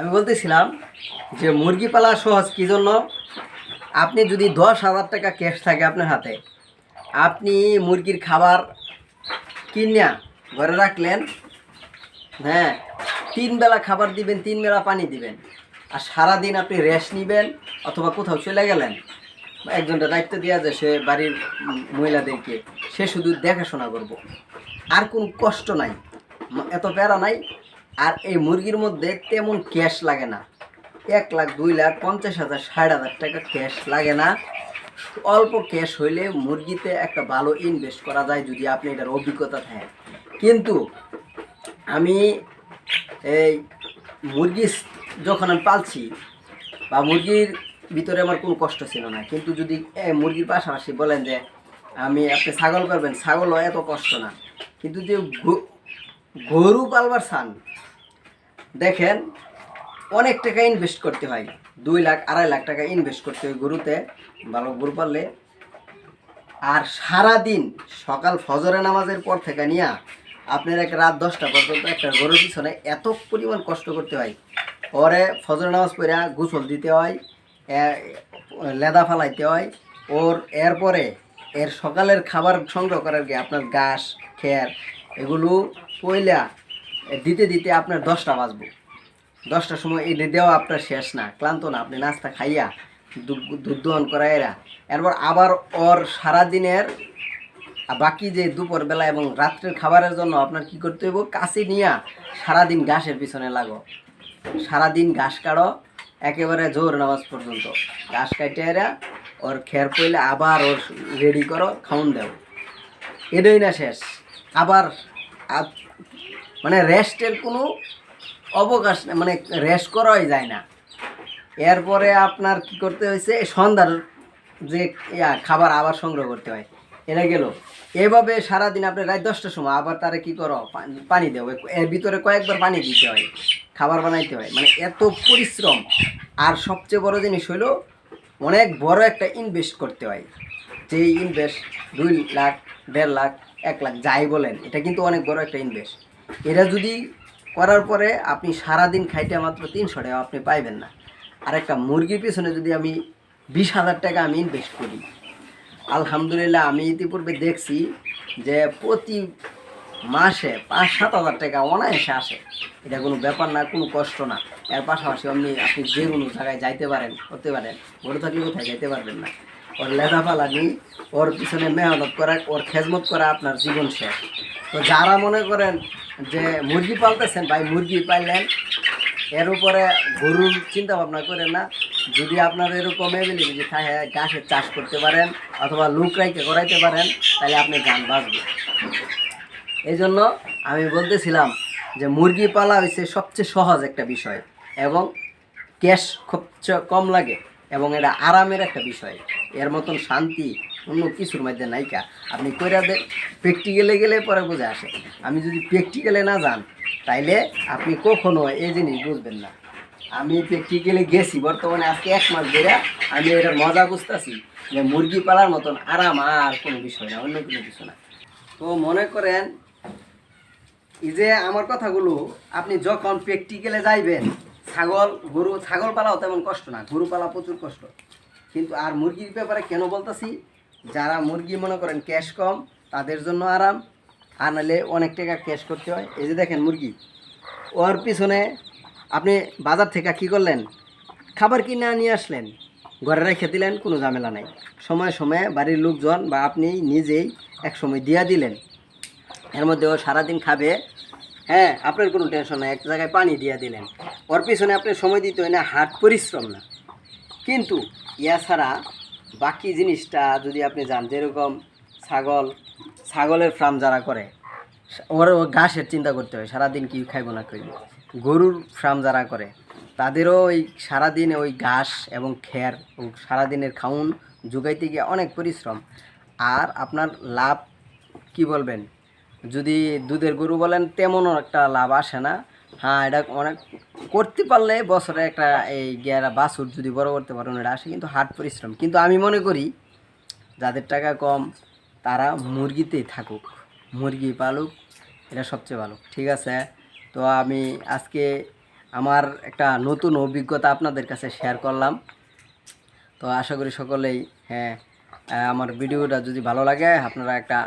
আমি বলতেছিলাম যে মুরগি পালা সহজ কী জন্য? আপনি যদি দশ হাজার টাকা ক্যাশ থাকে আপনার হাতে, আপনি মুরগির খাবার কিনিয়া ঘরে রাখলেন হ্যাঁ তিন বেলা খাবার দিবেন, তিন বেলা পানি দিবেন, আর সারাদিন আপনি রেস্ট নেবেন অথবা কোথাও চলে গেলেন একজনটা দায়িত্ব দেওয়া যায় সে বাড়ির মহিলাদেরকে, সে শুধু দেখাশোনা করব। আর কোনো কষ্ট নাই, এত প্যারা নাই আর এই মুরগির মধ্যে তেমন ক্যাশ লাগে না। এক লাখ, দুই লাখ, পঞ্চাশ হাজার, ষাট হাজার টাকা ক্যাশ লাগে না। অল্প ক্যাশ হইলে মুরগিতে একটা ভালো ইনভেস্ট করা যায় যদি আপনি এটার অভিজ্ঞতা থাকে কিন্তু আমি এই মুরগি যখন আমি পালছি বা মুরগির ভিতরে আমার কোনো কষ্ট ছিল না, কিন্তু যদি মুরগির পাশাপাশি বলেন যে আমি আপনি ছাগল করবেন ছাগলও এত কষ্ট না। কিন্তু যে গরু পালবার চান দেখেন, অনেক টাকা ইনভেস্ট করতে হয়। দুই লাখ, আড়াই লাখ টাকা ইনভেস্ট করতে হয় গরুতে, ভালো গরু পাললে। আর সারা দিন সকাল ফজরে নামাজের পর থেকে নিয়ে আপনার এক রাত দশটা পর্যন্ত একটা গরুর পিছনে এত পরিমাণ কষ্ট করতে হয়। পরে ফজর নামাজ পড়ে গোসল দিতে হয় লেদা ফালাইতে হয়। ওর, এরপরে এর সকালের খাবার সংগ্রহ করার গিয়ে আপনার ঘাস, খের, এগুলো পয়লা দিতে দিতে আপনার দশটা বাজবো। দশটার সময় এটা দেওয়া আপনার শেষ না। ক্লান্ত না, আপনি নাস্তা খাইয়া দুধ দহন করাইরা এরপর আবার ওর সারাদিনের বাকি যে দুপুরবেলা এবং রাত্রের খাবারের জন্য আপনার কি করতে হইব? কাছে নিয়া সারাদিন ঘাসের পিছনে লাগো। সারাদিন ঘাস কাড়ো, একেবারে জোর নামাজ পর্যন্ত। ঘাস কাটে এরা, ওর খের পইলে আবার ওর রেডি করো খাউন দেও। এটাই না শেষ। আবার মানে রেস্টের কোনো অবকাশ মানে রেস্ট করাই যায় না। এরপরে আপনার কি করতে হয়েছে? সন্ধ্যার যে, ইয়া, খাবার আবার সংগ্রহ করতে হয়। এটা গেল। এভাবে সারাদিন আপনি রাত দশটার সময় আবার তারে কি করো পানি- দেও। এর ভিতরে কয়েকবার পানি দিতে হয়, খাবার বানাইতে হয়। মানে এত পরিশ্রম। আর সবচেয়ে বড় জিনিস হলো, অনেক বড় একটা ইনভেস্ট করতে হয়। যে ইনভেস্ট দুই লাখ, দেড় লাখ, এক লাখ, যাই বলেন, এটা কিন্তু অনেক বড় একটা ইনভেস্ট এটা যদি করার পরে আপনি সারাদিন খাইতে মাত্র তিনশো টাকা আপনি পাইবেন না। আর একটা মুরগির পিছনে যদি আমি বিশ হাজার টাকা আমি ইনভেস্ট করি। আলহামদুলিল্লাহ আমি ইতিপূর্বে দেখছি যে প্রতি মাসে পাঁচ সাত হাজার টাকা অনায়াসে আসে। এটা কোনো ব্যাপার না, কোনো কষ্ট না। এর পাশাপাশি আপনি আপনি যে কোনো জায়গায় যাইতে পারেন, করতে পারেন। বড় থাকলে কোথায় যাইতে পারবেন না। ওর লেদা পালানি ওর পিছনে মেহনত করা, ওর খেজমত করা আপনার জীবন শেষ। তো যারা মনে করেন যে মুরগি পালতেছেন, ভাই মুরগি পাইলেন এর উপরে গরুর চিন্তা ভাবনা করেন না। যদি আপনার এরকম এবিলিটি থাকে গাছের চাষ করতে পারেন অথবা লুক রাইকে করাইতে পারেন, তাহলে আপনি গান বাঁচবেন এই জন্য আমি বলতেছিলাম যে মুরগি পালা হচ্ছে সবচেয়ে সহজ একটা বিষয় এবং ক্যাশ খুব কম লাগে এবং এটা আরামের একটা বিষয়। এর মতন শান্তি অন্য কিছুর মধ্যে নাইকা আপনি কইরা দে প্র্যাকটিক্যালে গেলে পরে বুঝে আসে। আমি যদি প্র্যাকটিক্যালে না যান তাইলে আপনি কখনো এই জিনিস বুঝবেন না। আমি প্র্যাকটিক্যালে গেছি, বর্তমানে আজকে এক মাস ধরে আমি এটার মজা বুঝতেছি যে মুরগি পালার মতন আরাম আর কোনো বিষয় না, অন্য কোনো কিছু না। তো মনে করেন, এই যে আমার কথাগুলো, আপনি যখন প্র্যাকটিক্যালে যাইবেন, ছাগল, গরু, ছাগল পালাও তেমন কষ্ট না, গরু পালা প্রচুর কষ্ট। কিন্তু আর মুরগির ব্যাপারে কেন বলতেছি? যারা মুরগি মনে করেন ক্যাশ কম, তাদের জন্য আরাম। আর নাহলে অনেক টাকা ক্যাশ করতে হয়। এই যে দেখেন মুরগি, ওর পিছনে আপনি বাজার থেকে কি করলেন? খাবার কিনে নিয়ে আসলেন। ঘরে রেখে দিলেন, কোনো ঝামেলা নাই। সময় সময়ে বাড়ির লোকজন বা আপনি নিজেই এক সময় দিয়া দিলেন। এর মধ্যে ও সারাদিন খাবে। হ্যাঁ আপনার কোনো টেনশন নাই, এক জায়গায় পানি দিয়ে দিলেন। ওর পিছনে আপনি সময় দিতে হয় না, হাট পরিশ্রম না। কিন্তু ইয়া ছাড়া বাকি জিনিসটা যদি আপনি যান যেরকম ছাগল, ছাগলের ফার্ম যারা করে ওর ও ঘাসের চিন্তা করতে হয়, সারাদিন কি খাইব না খাইব। গরুর ফার্ম যারা করে, তাদেরও ওই সারাদিন ওই ঘাস এবং খের ও সারাদিনের খাউন জোগাইতে গিয়ে অনেক পরিশ্রম। আর আপনার লাভ, কি বলবেন? যদি দুধের গরু বলেন, তেমনও একটা লাভ আসে না। হ্যাঁ এটা অনেক করতে পারলে বছরে একটা এই গেরা বাছুর যদি বড় করতে পারেন এটা আসে কিন্তু হাট পরিশ্রম। কিন্তু আমি মনে করি যাদের টাকা কম, তারা মুরগিতেই থাকুক। মুরগি পালুক, এটা সবচেয়ে ভালো। ঠিক আছে? তো আমি আজকে আমার একটা নতুন অভিজ্ঞতা আপনাদের কাছে শেয়ার করলাম। তো আশা করি সকলেই হ্যাঁ আমার ভিডিওটা যদি ভালো লাগে, আপনারা একটা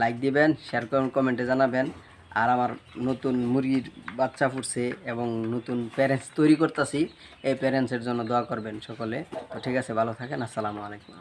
লাইক দিবেন শেয়ার করুন কমেন্টে জানাবেন। আর আমার নতুন মুরগির বাচ্চা ফুটছে এবং নতুন প্যারেন্টস তৈরি করতেছি, এই প্যারেন্টসের জন্য দোয়া করবেন সকলে। তো ঠিক আছে, ভালো থাকেন, আসসালামু আলাইকুম।